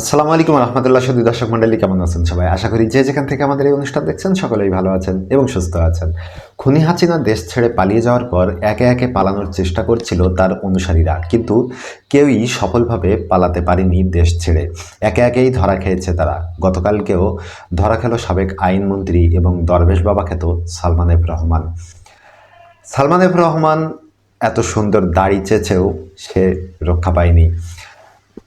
আসসালামু আলাইকুম রহমতুল্লাহ সুদী দর্শক মন্ডলী কেমন আছেন সবাই? আশা করি যে যেখান থেকে আমাদের এই অনুষ্ঠান দেখছেন, সকলেই ভালো আছেন এবং সুস্থ আছেন। খুনি হাসিনা দেশ ছেড়ে পালিয়ে যাওয়ার পর একে একে পালানোর চেষ্টা করছিল তার অনুসারীরা, কিন্তু কেউই সফলভাবে পালাতে পারেনি দেশ ছেড়ে। একে একেই ধরা খেয়েছে তারা। গতকালকেও ধরা খেল সাবেক আইনমন্ত্রী এবং দরবেশ বাবা খেত সালমান এফ রহমান। সালমান এফ রহমান এত সুন্দর দাড়ি চেয়েছেও সে রক্ষা পায়নি।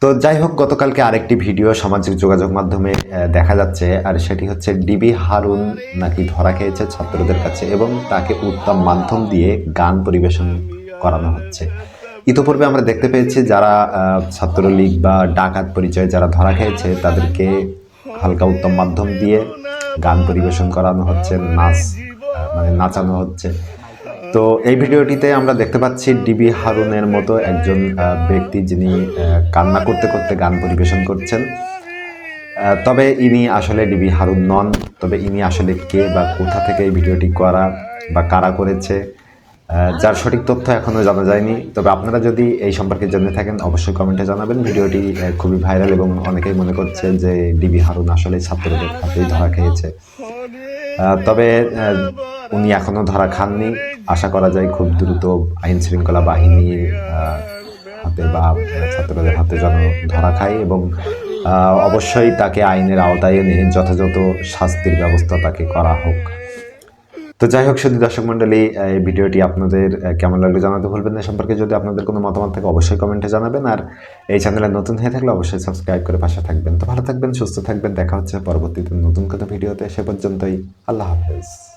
তো যাই হোক, গতকালকে আরেকটি ভিডিও সামাজিক যোগাযোগ মাধ্যমে দেখা যাচ্ছে। আর সেটি হচ্ছে ডিবি হারুন নাকি ধরা খেয়েছে ছাত্রদের কাছে এবং তাকে উত্তম মাধ্যম দিয়ে গান পরিবেশন করানো হচ্ছে। ইতোপূর্বে আমরা দেখতে পেয়েছি যারা ছাত্রলীগ বা ডাকাত পরিচয়ে যারা ধরা খেয়েছে, তাদেরকে হালকা উত্তম মাধ্যম দিয়ে গান পরিবেশন করানো হচ্ছে, নাচ মানে নাচানো হচ্ছে। তো এই ভিডিওটিতে আমরা দেখতে পাচ্ছি ডিবি হারুনের মতো একজন ব্যক্তি যিনি কান্না করতে করতে গান পরিবেশন করছেন। তবে ইনি আসলে ডিবি হারুন নন। তবে ইনি আসলে কে বা কোথা থেকে এই ভিডিওটি করা বা কারা করেছে যার সঠিক তথ্য এখনও জানা যায়নি। তবে আপনারা যদি এই সম্পর্কে জেনে থাকেন, অবশ্যই কমেন্টে জানাবেন। ভিডিওটি খুবই ভাইরাল এবং অনেকেই মনে করছে যে ডিবি হারুন আসলে ছাত্রদের হাতেই ধরা খেয়েছে। তবে উনি এখনও ধরা খাননি। আশা করা যায় খুব দ্রুত আইন শৃঙ্খলা বাহিনীর হাতে বা ছাত্রদের হাতে যেন ধরা খায় এবং অবশ্যই তাকে আইনের আওতায় এনে যথাযথ শাস্তির ব্যবস্থা তাকে করা হোক। তো যাই হোক শুধু দর্শক মণ্ডলী, এই ভিডিওটি আপনাদের কেমন লাগল জানাতে ভুলবেন না। সম্পর্কে যদি আপনাদের কোনো মতামত থাকে, অবশ্যই কমেন্টে জানাবেন। আর এই চ্যানেলে নতুন হয়ে থাকলে অবশ্যই সাবস্ক্রাইব করে পাশে থাকবেন। তো ভালো থাকবেন, সুস্থ থাকবেন। দেখা হচ্ছে পরবর্তীতে নতুন কোনো ভিডিওতে। সে পর্যন্তই, আল্লাহ হাফেজ।